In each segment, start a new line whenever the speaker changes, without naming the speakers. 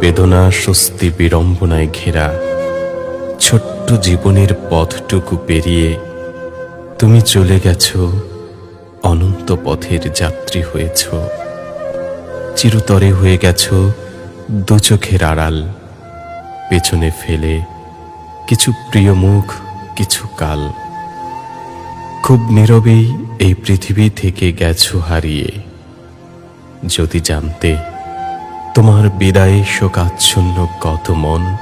বেদনা স্বস্তি বিড়ম্বনায় ঘেরা। ছোট্ট জীবনের পথটুকু পেরিয়ে তুমি চলে গেছ, অনন্ত পথের যাত্রী হয়েছ। চিরতরে হয়ে গেছ দু চোখের আড়াল, পেছনে ফেলে কিছু প্রিয় মুখ, কিছু কাল। খুব নীরবেই এই পৃথিবী থেকে গেছো হারিয়ে। যদি জানতে তোমার বিদায়ে শোকাচ্ছন্ন কত মন?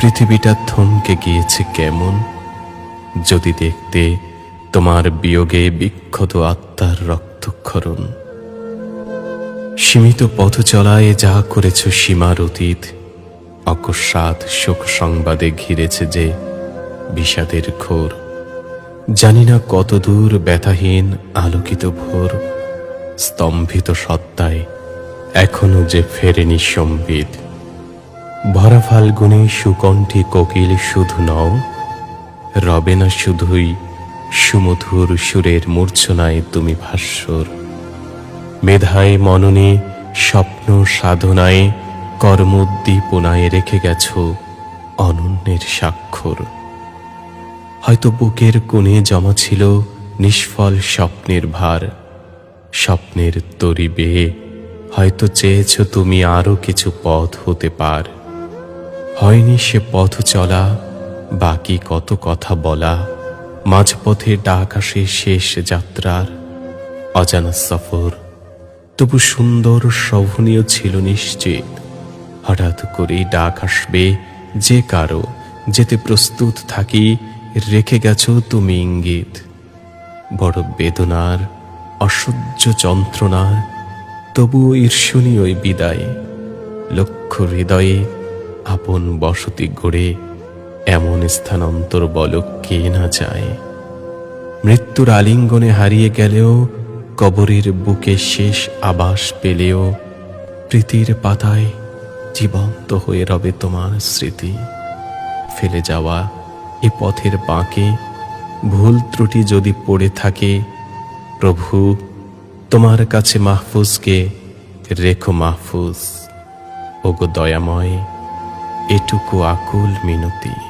পৃথিবীটা থমকে গিয়েছে কেমন? যদি দেখতে তোমার বিয়োগে বিক্ষত আত্মার রক্তক্ষরণ। সীমিত পথ চলায় যা করেছ সীমার অতীত, অকস্মাৎ শোক সংবাদে ঘিরেছে যে বিষাদের ঘোর। জানি না কত দূর ব্যথাহীন আলোকিত ভোর, স্তম্ভিত সত্তায় এখনও যে ফেরেনি সম্বিত। ভরা ফাল্গুনে সুকণ্ঠী কোকিল, শুধু নও, রবে না শুধুই সুমধুর সুরের মূর্ছনায় তুমি ভাস্বর। মেধায় মননে, স্বপ্ন সাধনায়, কর্মোদ্দীপনায় রেখে গেছ অনন্যের স্বাক্ষর। হয়তো বুকের কোণে জমা ছিল নিষ্ফল স্বপ্নের ভার, স্বপ্নের তরি বেয়ে হয়তো চেয়েছ তুমি আরও কিছু পথ হতে পার। হয়নি সে পথ চলা, বাকি কত কথা বলা। মাঝপথে ডাক আসে শেষ যাত্রার। অজানা সফর, তবু সুন্দর শোভনীয় ছিল নিশ্চিত। হঠাৎ করেই ডাক আসবে, যে কারও যেতে প্রস্তুত থাকি, রেখে গেছো তুমি ইঙ্গিত। বড় বেদনার, অসহ্য যন্ত্রণার তবু ঈর্ষণীয় বিদায়। লক্ষ হৃদয়ে আপন বসতি গড়ে এমন স্থানান্তর বল কে না যায় মৃত্যুর আলিঙ্গনে হারিয়ে গেলেও, কবরের বুকে শেষ আবাস পেলেও, প্রীতির পাতায় জীবন্ত হয়ে রবে তোমার স্মৃতি। ফেলে যাওয়া এ পথের বাঁকে ভুল ত্রুটি যদি পড়ে থাকে, প্রভু তোমার কাছে মাহফুজকে রেখো মাহফুজ। ওগো দয়াময় এটুকু আকুল মিনতি।